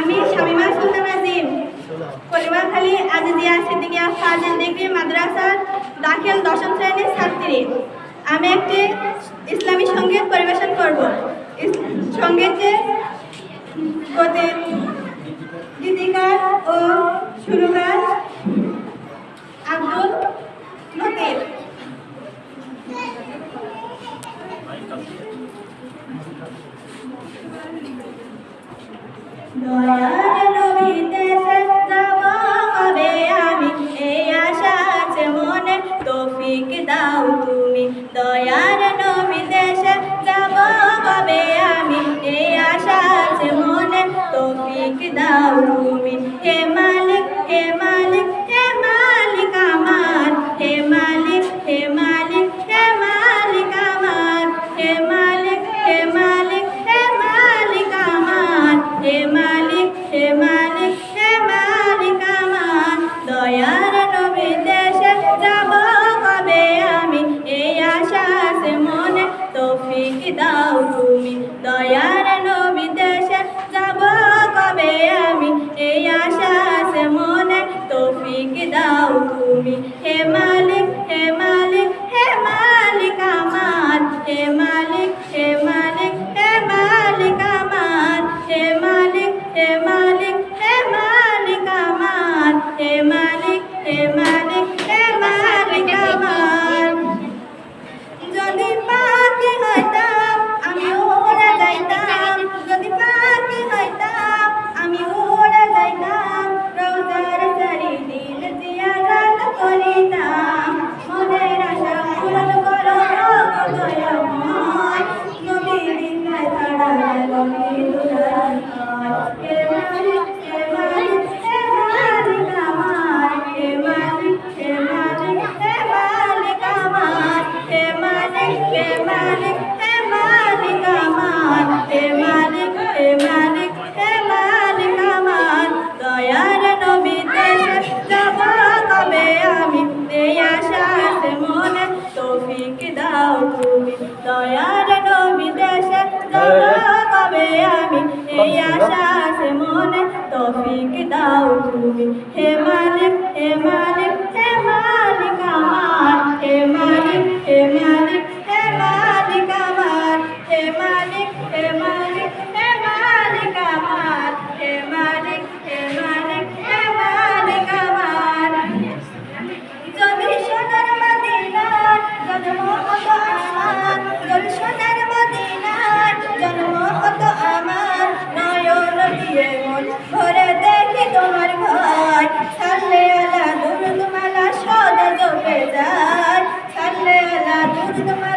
আমি শামিমা সুলতান আজিম। কলিমাখালী আজিজিয়া সিদ্দিকিয়া ফাজিল ডিগ্রি মাদ্রাসার দাখিল দশম শ্রেণির ছাত্রী। আমি একটি ইসলামী সংগীত পরিবেশন করব। সঙ্গীতে গীতিকার ও সুরকার দয়ার 到. পাবে আমি এই আশা আছে মনে তফিক দাও তুমি। হে মালিক হে মালিক হে মালিক আমার হে মালিক Thank you.